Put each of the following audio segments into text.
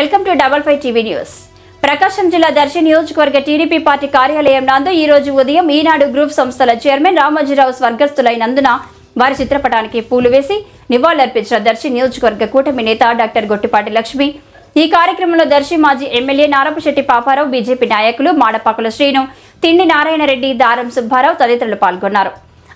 Welcome to double five TV news. Prakasam జిల్లా దర్శి నియోజకవర్గ TDP party కార్యాలయం నందు ఈ రోజు ఉదయం ఈనాడు గ్రూప్ సంస్థల చైర్మన్ రామోజీరావు స్వర్గస్థులైనందున వారి చిత్రపటానికి పూలు వేసి నివాళులర్పించిన దర్శి నియోజకవర్గ కూటమి నేత డాక్టర్ గొట్టిపాటి లక్ష్మి. ఈ కార్యక్రమంలో దర్శి మాజీ ఎమ్మెల్యే నారపశెట్టి పాపారావు బీజేపీ నాయకులు మాడపాకుల శ్రీను తిండి నారాయణరెడ్డి దారం సుబ్బారావు తదితరులు పాల్గొన్నారు.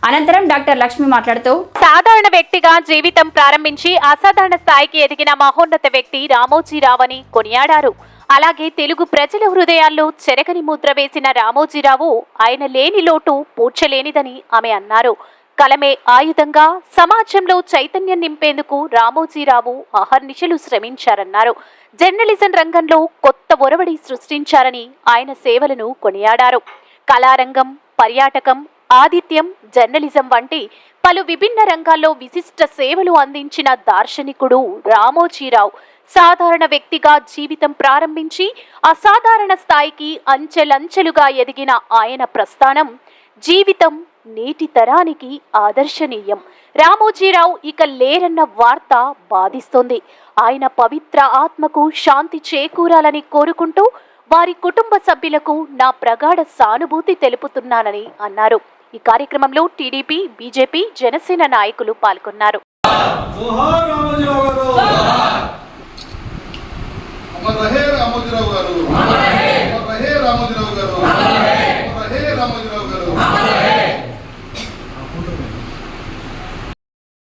అనంతరం డాక్టర్ లక్ష్మి మాట్లాడుతూ సాధారణ వ్యక్తిగా జీవితం ప్రారంభించి అసాధారణ స్థాయికి ఎదిగిన మహోన్నత వ్యక్తి రామోజీరావు అని కొనియాడారు. అలాగే తెలుగు ప్రజల హృదయాల్లో చెరగని ముద్ర వేసిన రామోజీరావు ఆయన లేని లోటు పూడ్చలేనిదని ఆమె అన్నారు. కలమే ఆయుధంగా సమాజంలో చైతన్యం నింపేందుకు రామోజీరావు అహర్నిశలు శ్రమించారన్నారు. జర్నలిజం రంగంలో కొత్త ఒరవడి సృష్టించారని ఆయన సేవలను కొనియాడారు. కళారంగం పర్యాటకం ఆదిత్యం జర్నలిజం వంటి పలు విభిన్న రంగాల్లో విశిష్ట సేవలు అందించిన దార్శనికుడు రామోజీరావు. సాధారణ వ్యక్తిగా జీవితం ప్రారంభించి అసాధారణ స్థాయికి అంచెలంచెలుగా ఎదిగిన ఆయన ప్రస్థానం జీవితం నేటి తరానికి ఆదర్శనీయం. రామోజీరావు ఇక లేరన్న వార్త బాధిస్తోంది. ఆయన పవిత్ర ఆత్మకు శాంతి చేకూరాలని కోరుకుంటూ వారి కుటుంబ సభ్యులకు నా ప్రగాఢ సానుభూతి తెలుపుతున్నానని అన్నారు ఈ కార్యక్రమంలో టీడీపీ బీజేపీ జనసేన నాయకులు పాల్గొన్నారు రామోజీరావు గారు